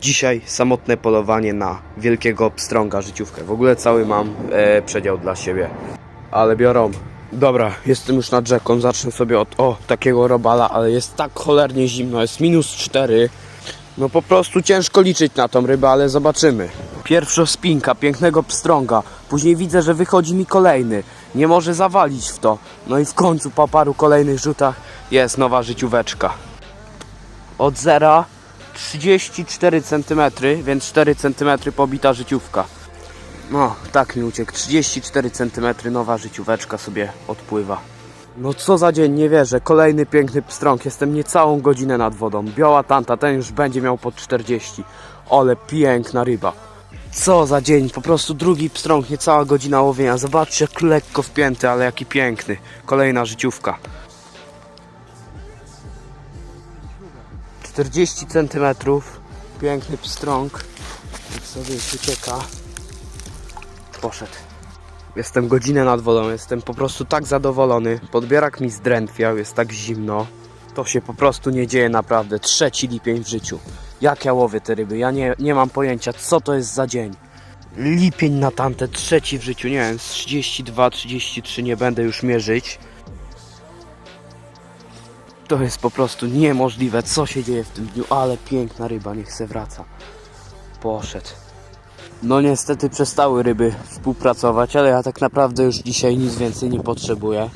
Dzisiaj samotne polowanie na wielkiego pstrąga życiówkę. W ogóle cały mam e, przedział dla siebie. Ale biorą. Dobra, jestem już nad rzeką. Zacznę sobie od o takiego robala, ale jest tak cholernie zimno. Jest minus 4. No po prostu ciężko liczyć na tą rybę, ale zobaczymy. Pierwsza spinka pięknego pstrąga. Później widzę, że wychodzi mi kolejny. Nie może zawalić w to. No i w końcu po paru kolejnych rzutach jest nowa życióweczka. Od zera 34 cm, więc 4 cm pobita życiówka. No, tak mi uciekł. 34 cm nowa życióweczka sobie odpływa. No co za dzień, nie wierzę. Kolejny piękny pstrąg. Jestem niecałą godzinę nad wodą. Biała tanta, ten już będzie miał pod 40. Ale piękna ryba. Co za dzień, po prostu drugi pstrąg, niecała godzina łowienia. Zobaczcie, jak lekko wpięty, ale jaki piękny. Kolejna życiówka. 40 cm, piękny pstrąg. Jak sobie ucieka. Poszedł. Jestem godzinę nad wodą, jestem po prostu tak zadowolony. Podbierak mi zdrętwiał, jest tak zimno. To się po prostu nie dzieje naprawdę. Trzeci lipień w życiu. Jak ja łowię te ryby? Ja nie, nie mam pojęcia, co to jest za dzień. Lipień na tamte, trzeci w życiu, nie wiem, z 32, 33 nie będę już mierzyć. To jest po prostu niemożliwe, co się dzieje w tym dniu, ale piękna ryba, niech se wraca. Poszedł. No niestety przestały ryby współpracować, ale ja tak naprawdę już dzisiaj nic więcej nie potrzebuję.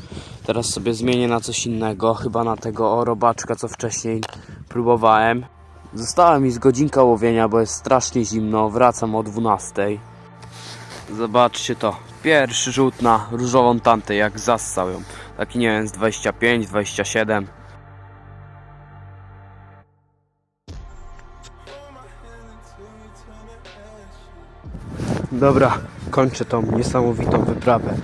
Teraz sobie zmienię na coś innego, chyba na tego robaczka, co wcześniej próbowałem. Została mi z godzinka łowienia, bo jest strasznie zimno, wracam o 12. Zobaczcie to, pierwszy rzut na różową tantę, jak zassał ją. Taki nie wiem, z 25, 27. Dobra, kończę tą niesamowitą wyprawę.